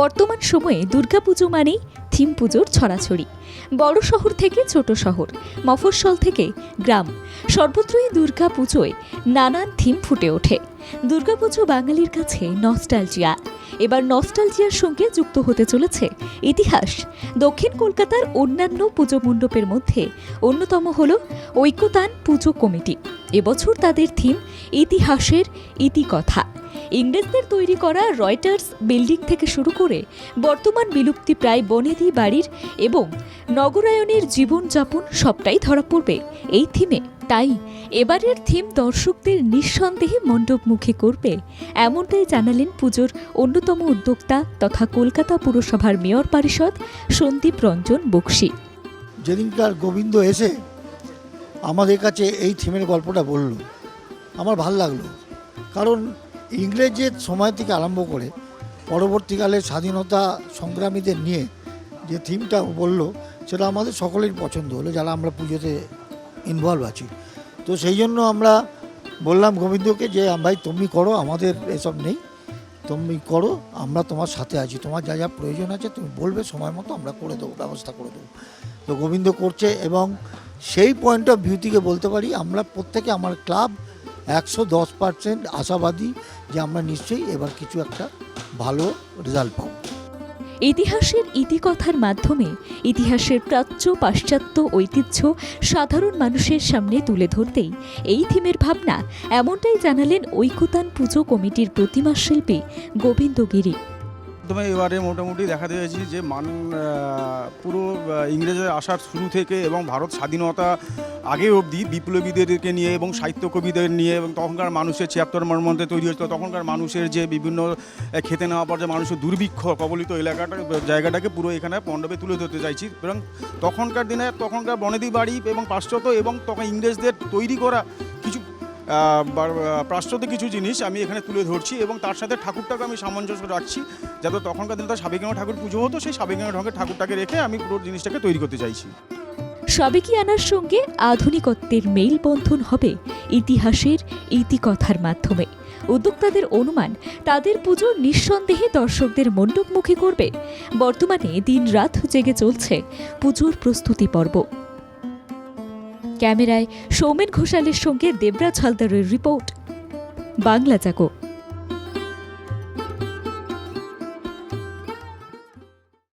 বর্তমান সময়ে দুর্গাপুজো মানেই থিম পুজোর ছড়াছড়ি। বড় শহর থেকে ছোট শহর, মফস্বল থেকে গ্রাম, সর্বত্রই দুর্গা পুজোয় নানান থিম ফুটে ওঠে। দুর্গাপুজো বাঙালির কাছে নস্টালজিয়া। এবার নস্টালজিয়ার সঙ্গে যুক্ত হতে চলেছে ইতিহাস। দক্ষিণ কলকাতার অন্যান্য পুজো মণ্ডপের মধ্যে অন্যতম হল ঐক্যতান পুজো কমিটি। এবছর তাদের থিম ইতিহাসের ইতিকথা। ইংরেজদের তৈরি করা রয়টার্স বিল্ডিং থেকে শুরু করে বর্তমান বিলুপ্তি প্রায় বনেদি বাড়ির এবং নগরায়নের জীবনযাপন সবটাই ধরা পড়বে এই থিমে। তাই এবারের থিম দর্শকদের নিঃসন্দেহে মণ্ডপমুখী করবে। এমনটাই জানালেন পুজোর অন্যতম উদ্যোক্তা তথা কলকাতা পুরসভার মেয়র পরিষদ সন্দীপ রঞ্জন বক্সি। যেদিনকার গোবিন্দ এসে আমাদের কাছে এই থিমের গল্পটা বলল, আমার ভালো লাগল। কারণ ইংরেজের সময় থেকে আরম্ভ করে পরবর্তীকালে স্বাধীনতা সংগ্রামীদের নিয়ে যে থিমটা বলল, সেটা আমাদের সকলের পছন্দ হলো, যারা আমরা পুজোতে ইনভলভ আছি। তো সেই জন্য আমরা বললাম গোবিন্দকে যে ভাই, তুমি করো, আমাদের এসব নেই। তুমি করো, আমরা তোমার সাথে আছি। তোমার যা যা প্রয়োজন আছে, তুমি বলবে, সময় মতো আমরা করে দেবো, ব্যবস্থা করে দেবো। তো গোবিন্দ করছে এবং সেই পয়েন্ট অফ ভিউ থেকে বলতে পারি, আমরা প্রত্যেকে আমার ক্লাব একশো দশ পার্সেন্ট আশাবাদী যে আমরা নিশ্চয়ই এবার কিছু একটা ভালো রেজাল্ট পাবো। ইতিহাসের ইতিকথার মাধ্যমে ইতিহাসের প্রাচ্য, পাশ্চাত্য ঐতিহ্য সাধারণ মানুষের সামনে তুলে ধরতেই এই থিমের ভাবনা এমনটাই জানালেন ঐকতান পুজো কমিটির প্রতিমা শিল্পী গোবিন্দ গিরি প্রথমে এবারে মোটামুটি দেখা দিয়েছি যে মান পুরো ইংরেজের আসার শুরু থেকে এবং ভারত স্বাধীনতা আগে অবধি বিপ্লবীদেরকে নিয়ে এবং সাহিত্য কবিদের নিয়ে এবং তখনকার মানুষের ছিয়াত্তর মধ্যে তৈরি হয়েছিল, তখনকার মানুষের যে বিভিন্ন খেতে নেওয়া পর যে মানুষের দুর্ভিক্ষ, কবলিত এলাকাটা, জায়গাটাকে পুরো এখানে পণ্ডবে তুলে ধরতে চাইছি। এবং তখনকার দিনে তখনকার বনেদি বাড়ি এবং পাশ্চাত্য এবং তখন ইংরেজদের তৈরি করা কিছু প্রাশ্চাত্য কিছু জিনিস আমি এখানে তুলে ধরছি এবং তার সাথে ঠাকুরটাকে আমি সামঞ্জস্য রাখছি যাতে তখনকার দিনে তো সাবেকিয়ানো ঠাকুর পুজো হতো, সেই সাবেকিয়ানো ঢঙ্গের ঠাকুরটাকে রেখে আমি পুরো জিনিসটাকে তৈরি করতে চাইছি। সাবেকিয়ানার সঙ্গে আধুনিকত্বের মেলবন্ধন হবে ইতিহাসের ইতিকথার মাধ্যমে? উদ্যোক্তাদের অনুমান, তাদের পুজো নিঃসন্দেহে দর্শকদের মণ্ডপমুখী করবে। বর্তমানে দিনরাত জেগে চলছে পুজোর প্রস্তুতি পর্ব। ক্যামেরায় সৌমেন ঘোষালের সঙ্গে দেবরাজ হালদারের রিপোর্ট। বাংলা জাগো